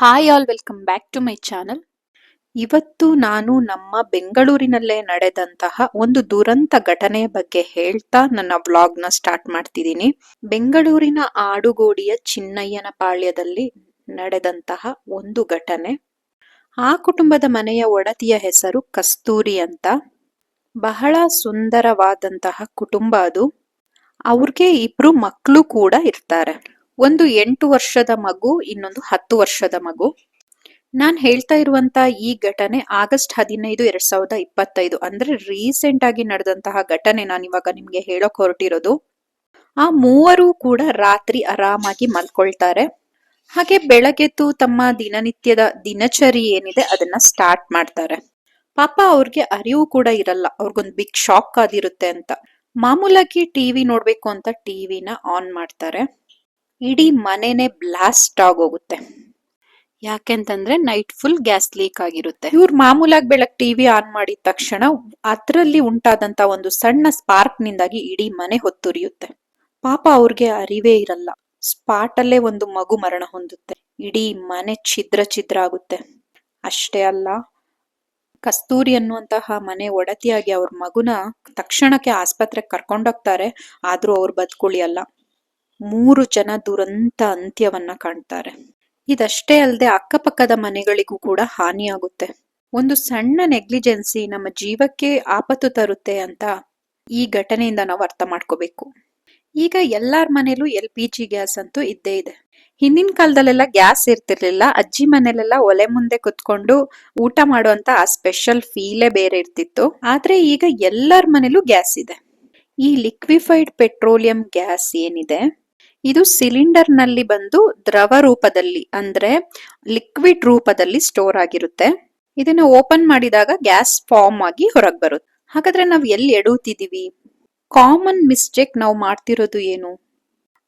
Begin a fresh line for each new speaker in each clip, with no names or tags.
Hi all welcome back to my channel ಇವತ್ತು ನಾನು ನಮ್ಮ ಬೆಂಗಳೂರಿನಲ್ಲೇ ನಡೆದಂತಹ ಒಂದು ದುರಂತ ಘಟನೆಯ ಬಗ್ಗೆ ಹೇಳ್ತಾ ನನ್ನ ವ್ಲಾಗ್ನ ಸ್ಟಾರ್ಟ್ ಮಾಡ್ತಿದ್ದೀನಿ. ಬೆಂಗಳೂರಿನ ಆಡುಗೋಡಿಯ ಚಿನ್ನಯ್ಯನ ಪಾಳ್ಯದಲ್ಲಿ ನಡೆದಂತಹ ಒಂದು ಘಟನೆ. ಆ ಕುಟುಂಬದ ಮನೆಯ ಒಡತಿಯ ಹೆಸರು ಕಸ್ತೂರಿ ಅಂತ. ಬಹಳ ಸುಂದರವಾದಂತಹ ಕುಟುಂಬ ಅದು. ಅವ್ರಿಗೆ ಇಬ್ರು ಮಕ್ಕಳು ಕೂಡ ಇರ್ತಾರೆ. ಒಂದು ಎಂಟು ವರ್ಷದ ಮಗು, ಇನ್ನೊಂದು ಹತ್ತು ವರ್ಷದ ಮಗು. ನಾನ್ ಹೇಳ್ತಾ ಇರುವಂತ ಈ ಘಟನೆ ಆಗಸ್ಟ್ ಹದಿನೈದು, ಎರಡ್ ಸಾವಿರದ ಇಪ್ಪತ್ತೈದು. ಅಂದ್ರೆ ರೀಸೆಂಟ್ ಆಗಿ ನಡೆದಂತಹ ಘಟನೆ ನಾನು ಇವಾಗ ನಿಮ್ಗೆ ಹೇಳಕ್ ಹೊರಟಿರೋದು. ಆ ಮೂವರು ಕೂಡ ರಾತ್ರಿ ಆರಾಮಾಗಿ ಮಲ್ಕೊಳ್ತಾರೆ. ಹಾಗೆ ಬೆಳಗ್ಗೆದ್ದು ತಮ್ಮ ದಿನನಿತ್ಯದ ದಿನಚರಿ ಏನಿದೆ ಅದನ್ನ ಸ್ಟಾರ್ಟ್ ಮಾಡ್ತಾರೆ. ಪಾಪ ಅವ್ರಿಗೆ ಅರಿವು ಕೂಡ ಇರಲ್ಲ. ಅವ್ರಿಗೊಂದು ಬಿಗ್ ಶಾಕ್ ಆದಿರುತ್ತೆ ಅಂತ. ಮಾಮೂಲಾಗಿ ಟಿವಿ ನೋಡ್ಬೇಕು ಅಂತ ಟಿವಿನ ಆನ್ ಮಾಡ್ತಾರೆ. ಇಡೀ ಮನೆನೇ ಬ್ಲಾಸ್ಟ್ ಆಗೋಗುತ್ತೆ. ಯಾಕೆಂತಂದ್ರೆ ನೈಟ್ ಫುಲ್ ಗ್ಯಾಸ್ ಲೀಕ್ ಆಗಿರುತ್ತೆ. ಇವ್ರು ಮಾಮೂಲಾಗಿ ಬೆಳಗ್ಗೆ ಟಿವಿ ಆನ್ ಮಾಡಿದ ತಕ್ಷಣ ಅದರಲ್ಲಿ ಉಂಟಾದಂತ ಒಂದು ಸಣ್ಣ ಸ್ಪಾರ್ಕ್ ನಿಂದಾಗಿ ಇಡೀ ಮನೆ ಹೊತ್ತುರಿಯುತ್ತೆ. ಪಾಪ ಅವ್ರಿಗೆ ಅರಿವೇ ಇರಲ್ಲ. ಸ್ಪಾಟ್ ಅಲ್ಲೇ ಒಂದು ಮಗು ಮರಣ ಹೊಂದುತ್ತೆ. ಇಡೀ ಮನೆ ಛಿದ್ರ ಛಿದ್ರ ಆಗುತ್ತೆ. ಅಷ್ಟೇ ಅಲ್ಲ, ಕಸ್ತೂರಿ ಅನ್ನುವಂತಹ ಮನೆ ಒಡತಿಯಾಗಿ ಅವ್ರ ಮಗುನ ತಕ್ಷಣಕ್ಕೆ ಆಸ್ಪತ್ರೆಗೆ ಕರ್ಕೊಂಡೋಗ್ತಾರೆ, ಆದ್ರೂ ಅವ್ರು ಬದುಕುಳಿಯಲ್ಲ. ಮೂರು ಜನ ದುರಂತ ಅಂತ್ಯವನ್ನ ಕಾಣ್ತಾರೆ. ಇದಷ್ಟೇ ಅಲ್ಲದೆ ಅಕ್ಕಪಕ್ಕದ ಮನೆಗಳಿಗೂ ಕೂಡ ಹಾನಿಯಾಗುತ್ತೆ. ಒಂದು ಸಣ್ಣ ನೆಗ್ಲಿಜೆನ್ಸಿ ನಮ್ಮ ಜೀವಕ್ಕೆ ಆಪತ್ತು ತರುತ್ತೆ ಅಂತ ಈ ಘಟನೆಯಿಂದ ನಾವು ಅರ್ಥ ಮಾಡ್ಕೋಬೇಕು. ಈಗ ಎಲ್ಲಾರ ಮನೇಲೂ ಎಲ್ ಪಿ ಜಿ ಗ್ಯಾಸ್ ಅಂತೂ ಇದ್ದೇ ಇದೆ. ಹಿಂದಿನ ಕಾಲದಲ್ಲೆಲ್ಲ ಗ್ಯಾಸ್ ಇರ್ತಿರ್ಲಿಲ್ಲ, ಅಜ್ಜಿ ಮನೇಲೆಲ್ಲ ಒಲೆ ಮುಂದೆ ಕುತ್ಕೊಂಡು ಊಟ ಮಾಡುವಂತ ಆ ಸ್ಪೆಷಲ್ ಫೀಲೇ ಬೇರೆ ಇರ್ತಿತ್ತು. ಆದ್ರೆ ಈಗ ಎಲ್ಲರ ಮನೇಲೂ ಗ್ಯಾಸ್ ಇದೆ. ಈ ಲಿಕ್ವಿಫೈಡ್ ಪೆಟ್ರೋಲಿಯಂ ಗ್ಯಾಸ್ ಏನಿದೆ ಇದು ಸಿಲಿಂಡರ್ನಲ್ಲಿ ಬಂದು ದ್ರವ ರೂಪದಲ್ಲಿ, ಅಂದ್ರೆ ಲಿಕ್ವಿಡ್ ರೂಪದಲ್ಲಿ ಸ್ಟೋರ್ ಆಗಿರುತ್ತೆ. ಇದನ್ನ ಓಪನ್ ಮಾಡಿದಾಗ ಗ್ಯಾಸ್ ಫಾರ್ಮ್ ಆಗಿ ಹೊರಗೆ ಬರುತ್ತೆ. ಹಾಗಾದ್ರೆ ನಾವು ಎಲ್ಲಿ ಎಡುತ್ತಿದೀವಿ ಕಾಮನ್ ಮಿಸ್ಟೇಕ್ ನಾವು ಮಾಡ್ತಿರೋದು ಏನು?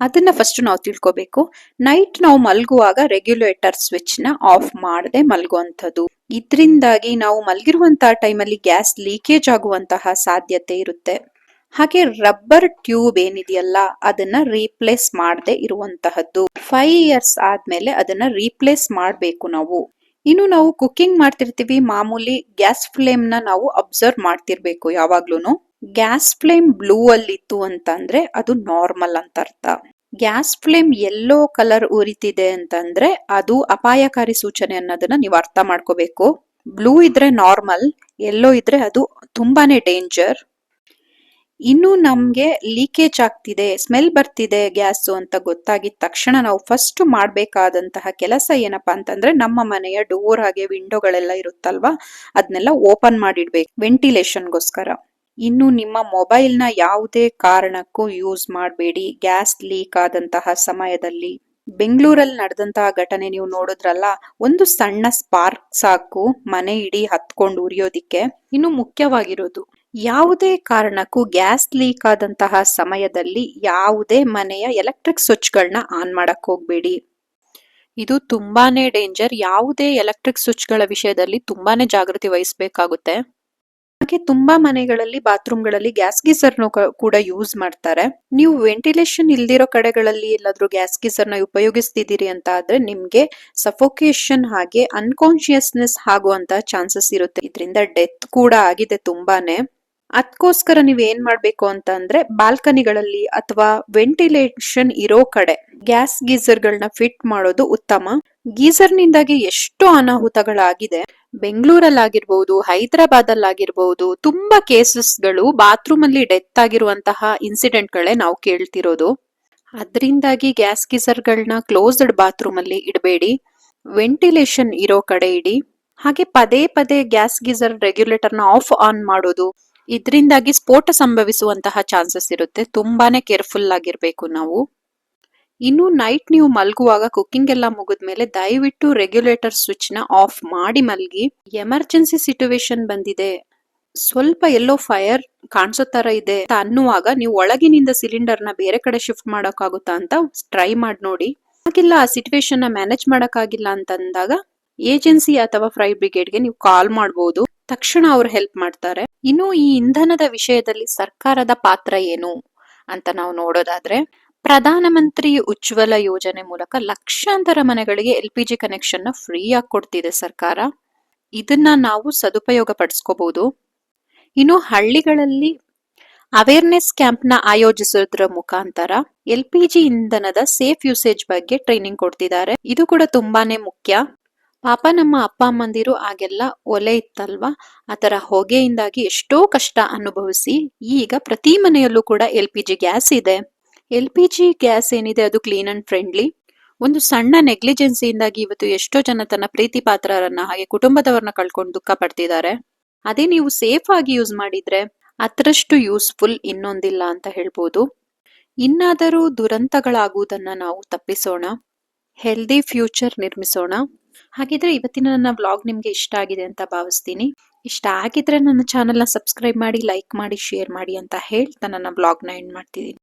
ಅದನ್ನ ಫಸ್ಟ್ ನಾವು ತಿಳ್ಕೋಬೇಕು. ನೈಟ್ ನಾವು ಮಲಗುವಾಗ ರೆಗ್ಯುಲೇಟರ್ ಸ್ವಿಚ್ನ ಆಫ್ ಮಾಡದೆ ಮಲಗುವಂಥದ್ದು. ಇದರಿಂದಾಗಿ ನಾವು ಮಲ್ಗಿರುವಂತಹ ಟೈಮಲ್ಲಿ ಗ್ಯಾಸ್ ಲೀಕೇಜ್ ಆಗುವಂತಹ ಸಾಧ್ಯತೆ ಇರುತ್ತೆ. ಹಾಗೆ ರಬ್ಬರ್ ಟ್ಯೂಬ್ ಏನಿದೆಯಲ್ಲ, ಅದನ್ನ ರೀಪ್ಲೇಸ್ ಮಾಡದೆ ಇರುವಂತಹದ್ದು. ಫೈವ್ ಇಯರ್ಸ್ ಆದ್ಮೇಲೆ ಅದನ್ನ ರೀಪ್ಲೇಸ್ ಮಾಡಬೇಕು ನಾವು. ಇನ್ನು ನಾವು ಕುಕ್ಕಿಂಗ್ ಮಾಡ್ತಿರ್ತೀವಿ, ಮಾಮೂಲಿ ಗ್ಯಾಸ್ ಫ್ಲೇಮ್ನ ನಾವು ಅಬ್ಸರ್ವ್ ಮಾಡ್ತಿರ್ಬೇಕು ಯಾವಾಗ್ಲೂನು. ಗ್ಯಾಸ್ ಫ್ಲೇಮ್ ಬ್ಲೂ ಅಲ್ಲಿ ಇತ್ತು ಅಂತಂದ್ರೆ ಅದು ನಾರ್ಮಲ್ ಅಂತ ಅರ್ಥ. ಗ್ಯಾಸ್ ಫ್ಲೇಮ್ ಎಲ್ಲೋ ಕಲರ್ ಉರಿತಿದೆ ಅಂತಂದ್ರೆ ಅದು ಅಪಾಯಕಾರಿ ಸೂಚನೆ ಅನ್ನೋದನ್ನ ನೀವು ಅರ್ಥ ಮಾಡ್ಕೋಬೇಕು. ಬ್ಲೂ ಇದ್ರೆ ನಾರ್ಮಲ್, ಎಲ್ಲೋ ಇದ್ರೆ ಅದು ತುಂಬಾನೇ ಡೇಂಜರ್. ಇನ್ನು ನಮಗೆ ಲೀಕೇಜ್ ಆಗ್ತಿದೆ ಸ್ಮೆಲ್ ಬರ್ತಿದೆ ಗ್ಯಾಸು ಅಂತ ಗೊತ್ತಾಗಿದ ತಕ್ಷಣ ನಾವು ಫಸ್ಟ್ ಮಾಡ್ಬೇಕಾದಂತಹ ಕೆಲಸ ಏನಪ್ಪಾ ಅಂತಂದ್ರೆ ನಮ್ಮ ಮನೆಯ ಡೋರ್ ಹಾಗೆ ವಿಂಡೋಗಳೆಲ್ಲ ಇರುತ್ತಲ್ವಾ ಅದನ್ನೆಲ್ಲ ಓಪನ್ ಮಾಡಿಡ್ಬೇಕು ವೆಂಟಿಲೇಷನ್ಗೋಸ್ಕರ ಇನ್ನು ನಿಮ್ಮ ಮೊಬೈಲ್ನ ಯಾವುದೇ ಕಾರಣಕ್ಕೂ ಯೂಸ್ ಮಾಡಬೇಡಿ ಗ್ಯಾಸ್ ಲೀಕ್ ಆದಂತಹ ಸಮಯದಲ್ಲಿ. ಬೆಂಗಳೂರಲ್ಲಿ ನಡೆದಂತಹ ಘಟನೆ ನೀವು ನೋಡಿದ್ರಲ್ಲ, ಒಂದು ಸಣ್ಣ ಸ್ಪಾರ್ಕ್ ಸಾಕು ಮನೆ ಇಡೀ ಹತ್ಕೊಂಡು ಉರಿಯೋದಿಕ್ಕೆ. ಇನ್ನು ಮುಖ್ಯವಾಗಿರೋದು ಯಾವುದೇ ಕಾರಣಕ್ಕೂ ಗ್ಯಾಸ್ ಲೀಕ್ ಆದಂತಹ ಸಮಯದಲ್ಲಿ ಯಾವುದೇ ಮನೆಯ ಎಲೆಕ್ಟ್ರಿಕ್ ಸ್ವಿಚ್ಗಳನ್ನ ಆನ್ ಮಾಡಕ್ ಹೋಗ್ಬೇಡಿ. ಇದು ತುಂಬಾನೇ ಡೇಂಜರ್. ಯಾವುದೇ ಎಲೆಕ್ಟ್ರಿಕ್ ಸ್ವಿಚ್ಗಳ ವಿಷಯದಲ್ಲಿ ತುಂಬಾನೇ ಜಾಗೃತಿ ವಹಿಸಬೇಕಾಗುತ್ತೆ. ಹಾಗೆ ತುಂಬಾ ಮನೆಗಳಲ್ಲಿ, ಬಾತ್ರೂಮ್ಗಳಲ್ಲಿ ಗ್ಯಾಸ್ ಗೀಸರ್ ಕೂಡ ಯೂಸ್ ಮಾಡ್ತಾರೆ. ನೀವು ವೆಂಟಿಲೇಷನ್ ಇಲ್ದಿರೋ ಕಡೆಗಳಲ್ಲಿ ಎಲ್ಲಾದ್ರೂ ಗ್ಯಾಸ್ ಗೀಸರ್ನ ಉಪಯೋಗಿಸ್ತಿದ್ದೀರಿ ಅಂತ ಆದ್ರೆ ನಿಮ್ಗೆ ಸಫೋಕೇಶನ್ ಹಾಗೆ ಅನ್ಕಾನ್ಶಿಯಸ್ನೆಸ್ ಆಗುವಂತಹ ಚಾನ್ಸಸ್ ಇರುತ್ತೆ. ಇದರಿಂದ ಡೆತ್ ಕೂಡ ಆಗಿದೆ ತುಂಬಾನೇ. ಅದಕ್ಕೋಸ್ಕರ ನೀವ್ ಏನ್ ಮಾಡ್ಬೇಕು ಅಂತ ಅಂದ್ರೆ ಬಾಲ್ಕನಿಗಳಲ್ಲಿ ಅಥವಾ ವೆಂಟಿಲೇಷನ್ ಇರೋ ಕಡೆ ಗ್ಯಾಸ್ ಗೀಸರ್ ಗಳನ್ನ ಫಿಟ್ ಮಾಡೋದು ಉತ್ತಮ. ಗೀಸರ್ ನಿಂದಾಗಿ ಎಷ್ಟು ಅನಾಹುತಗಳಾಗಿದೆ. ಬೆಂಗಳೂರಲ್ಲಾಗಿರ್ಬಹುದು ಹೈದರಾಬಾದ್ ಆಗಿರ್ಬಹುದು ತುಂಬಾ ಕೇಸಸ್ಗಳು ಬಾತ್ರೂಮ್ ಅಲ್ಲಿ ಡೆತ್ ಆಗಿರುವಂತಹ ಇನ್ಸಿಡೆಂಟ್ ಗಳೇ ನಾವು ಕೇಳ್ತಿರೋದು. ಅದರಿಂದಾಗಿ ಗ್ಯಾಸ್ ಗೀಸರ್ ಗಳನ್ನ ಕ್ಲೋಸ್ಡ್ ಬಾತ್ರೂಮ್ ಅಲ್ಲಿ ಇಡಬೇಡಿ. ವೆಂಟಿಲೇಷನ್ ಇರೋ ಕಡೆ ಇಡಿ. ಹಾಗೆ ಪದೇ ಪದೇ ಗ್ಯಾಸ್ ಗೀಸರ್ ರೆಗ್ಯುಲೇಟರ್ನ ಆಫ್ ಆನ್ ಮಾಡೋದು. ಇದರಿಂದಾಗಿ ಸ್ಫೋಟ ಸಂಭವಿಸುವಂತಹ ಚಾನ್ಸಸ್ ಇರುತ್ತೆ. ತುಂಬಾನೇ ಕೇರ್ಫುಲ್ ಆಗಿರ್ಬೇಕು ನಾವು. ಇನ್ನು ನೈಟ್ ನೀವು ಮಲಗುವಾಗ ಕುಕ್ಕಿಂಗ್ ಎಲ್ಲ ಮುಗಿದ್ಮೇಲೆ ದಯವಿಟ್ಟು ರೆಗ್ಯುಲೇಟರ್ ಸ್ವಿಚ್ನ ಆಫ್ ಮಾಡಿ ಮಲಗಿ. ಎಮರ್ಜೆನ್ಸಿ ಸಿಚುವೇಶನ್ ಬಂದಿದೆ. ಸ್ವಲ್ಪ ಎಲ್ಲೋ ಫೈರ್ ಕಾಣಿಸೋ ತರ ಇದೆ ಅಂತ ಅನ್ನುವಾಗ ನೀವು ಒಳಗಿನಿಂದ ಸಿಲಿಂಡರ್ನ ಬೇರೆ ಕಡೆ ಶಿಫ್ಟ್ ಮಾಡೋಕ್ಕಾಗುತ್ತಾ ಅಂತ ಟ್ರೈ ಮಾಡಿ ನೋಡಿ. ಹಾಗಿಲ್ಲ, ಆ ಸಿಚುವೇಶನ್ನ ಮ್ಯಾನೇಜ್ ಮಾಡಕ್ಕಾಗಿಲ್ಲ ಅಂತಂದಾಗ ಏಜೆನ್ಸಿ ಅಥವಾ ಫ್ರೈ ಬ್ರಿಗೇಡ್ಗೆ ನೀವು ಕಾಲ್ ಮಾಡಬಹುದು ತಕ್ಷಣ ಅವ್ರು ಹೆಲ್ಪ್ ಮಾಡ್ತಾರೆ. ಇನ್ನು ಈ ಇಂಧನದ ವಿಷಯದಲ್ಲಿ ಸರ್ಕಾರದ ಪಾತ್ರ ಏನು ಅಂತ ನಾವು ನೋಡೋದಾದ್ರೆ ಪ್ರಧಾನಮಂತ್ರಿ ಉಜ್ವಲ ಯೋಜನೆ ಮೂಲಕ ಲಕ್ಷಾಂತರ ಮನೆಗಳಿಗೆ ಎಲ್ ಪಿ ಜಿ ಕನೆಕ್ಷನ್ನ ಫ್ರೀ ಆಗಿ ಕೊಡ್ತಿದೆ ಸರ್ಕಾರ. ಇದನ್ನ ನಾವು ಸದುಪಯೋಗ ಪಡಿಸ್ಕೋಬಹುದು ಇನ್ನು ಹಳ್ಳಿಗಳಲ್ಲಿ ಅವೇರ್ನೆಸ್ ಕ್ಯಾಂಪ್ನ ಆಯೋಜಿಸೋದ್ರ ಮುಖಾಂತರ ಎಲ್ ಪಿ ಜಿ ಇಂಧನದ ಸೇಫ್ ಯೂಸೇಜ್ ಬಗ್ಗೆ ಟ್ರೈನಿಂಗ್ ಕೊಡ್ತಿದ್ದಾರೆ. ಇದು ಕೂಡ ತುಂಬಾನೇ ಮುಖ್ಯ. ಪಾಪ ನಮ್ಮ ಅಪ್ಪ ಅಮ್ಮಂದಿರು ಆಗೆಲ್ಲ ಒಲೆ ಇತ್ತಲ್ವಾ? ಆತರ ಹೊಗೆಯಿಂದಾಗಿ ಎಷ್ಟೋ ಕಷ್ಟ ಅನುಭವಿಸಿ ಈಗ ಪ್ರತಿ ಮನೆಯಲ್ಲೂ ಕೂಡ ಎಲ್ ಪಿ ಜಿ ಗ್ಯಾಸ್ ಇದೆ. ಎಲ್ ಪಿ ಜಿ ಗ್ಯಾಸ್ ಏನಿದೆ ಅದು ಕ್ಲೀನ್ ಅಂಡ್ ಫ್ರೆಂಡ್ಲಿ? ಒಂದು ಸಣ್ಣ ನೆಗ್ಲಿಜೆನ್ಸಿಯಿಂದಾಗಿ ಇವತ್ತು ಎಷ್ಟೋ ಜನ ತನ್ನ ಪ್ರೀತಿ ಪಾತ್ರರನ್ನ ಹಾಗೆ ಕುಟುಂಬದವರನ್ನ ಕಳ್ಕೊಂಡು ದುಃಖ ಪಡ್ತಿದ್ದಾರೆ. ಅದೇ ನೀವು ಸೇಫ್ ಆಗಿ ಯೂಸ್ ಮಾಡಿದ್ರೆ ಅದರಷ್ಟು ಯೂಸ್ಫುಲ್ ಇನ್ನೊಂದಿಲ್ಲ ಅಂತ ಹೇಳ್ಬೋದು. ಇನ್ನಾದರೂ ದುರಂತಗಳಾಗುವುದನ್ನ ನಾವು ತಪ್ಪಿಸೋಣ. ಹೆಲ್ದಿ ಫ್ಯೂಚರ್ ನಿರ್ಮಿಸೋಣ. ಹಾಗಿದ್ರೆ ಇವತ್ತಿನ ನನ್ನ ವ್ಲಾಗ್ ನಿಮ್ಗೆ ಇಷ್ಟ ಆಗಿದೆ ಅಂತ ಭಾವಿಸ್ತೀನಿ. ಇಷ್ಟ ಆಗಿದ್ರೆ ನನ್ನ ಚಾನೆಲ್ನ ಸಬ್ಸ್ಕ್ರೈಬ್ ಮಾಡಿ ಲೈಕ್ ಮಾಡಿ ಶೇರ್ ಮಾಡಿ ಅಂತ ಹೇಳ್ತಾ ನನ್ನ ವ್ಲಾಗ್ನ ಎಂಡ್ ಮಾಡ್ತಿದ್ದೀನಿ.